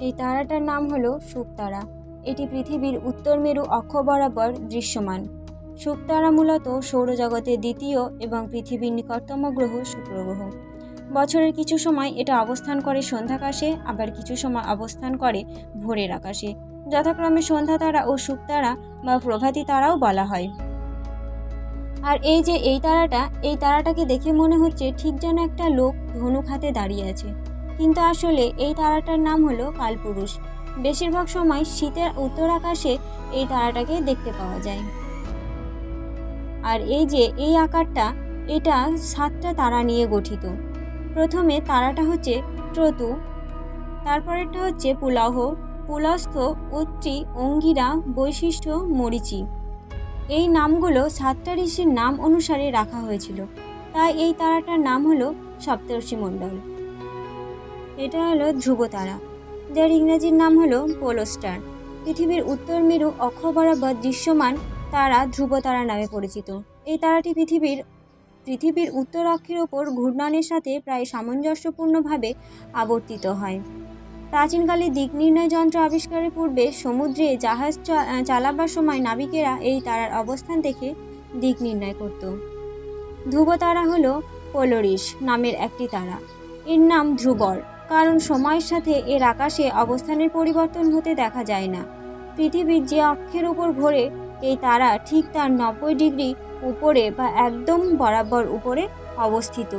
এই তারাটার নাম হলো শুকতারা। এটি পৃথিবীর উত্তর মেরু অক্ষ বরাবর দৃশ্যমান। শুকতারা মূলত সৌরজগতের দ্বিতীয় এবং পৃথিবীর নিকটতম গ্রহ শুক্র গ্রহ বছরের কিছু সময় এটা অবস্থান করে সন্ধ্যাকাশে, আবার কিছু সময় অবস্থান করে ভোরের আকাশে। যথাক্রমে সন্ধ্যা তারা ও শুকতারা বা প্রভাতী তারাও বলা হয়। আর এই যে এই তারাটা, এই তারাটাকে দেখে মনে হচ্ছে ঠিক যেন একটা লোক ধনুক হাতে দাঁড়িয়ে আছে। কিন্তু আসলে এই তারাটার নাম হলো কালপুরুষ। বেশিরভাগ সময় শীতের উত্তর আকাশে এই তারাটাকে দেখতে পাওয়া যায়। আর এই যে এই আকারটা, এটা সাতটা তারা নিয়ে গঠিত। প্রথমে তারাটা হচ্ছে ক্রতু তারপরেরটা হচ্ছে পুলাহ, পুলস্থ উত্রি অঙ্গিরা, বৈশিষ্ট্য, মরিচি। এই নামগুলো সাতটা ঋষির নাম অনুসারে রাখা হয়েছিল। তাই এই তারাটার নাম হলো সপ্তর্ষি মণ্ডল। এটা হলো ধ্রুবতারা, যার ইংরেজির নাম হলো পোলোস্টার। পৃথিবীর উত্তর মেরু অক্ষ বরাবর দৃশ্যমান তারা ধ্রুবতারা নামে পরিচিত। এই তারাটি পৃথিবীর পৃথিবীর উত্তর অক্ষের ওপর ঘূর্ণনের সাথে প্রায় সামঞ্জস্যপূর্ণভাবে আবর্তিত হয়। প্রাচীনকালে দিক নির্ণয় যন্ত্র আবিষ্কারের পূর্বে সমুদ্রে জাহাজ চালাবার সময় নাবিকেরা এই তারার অবস্থান দেখে দিক নির্ণয় করত। ধ্রুব তারা হলো পোলোরিস নামের একটি তারা। এর নাম ধ্রুবর। কারণ সময়ের সাথে এর আকাশে অবস্থানের পরিবর্তন হতে দেখা যায় না। পৃথিবীর যে অক্ষের উপর ঘোরে, এই তারা ঠিক তার নব্বই ডিগ্রি উপরে বা একদম বরাবর উপরে অবস্থিত।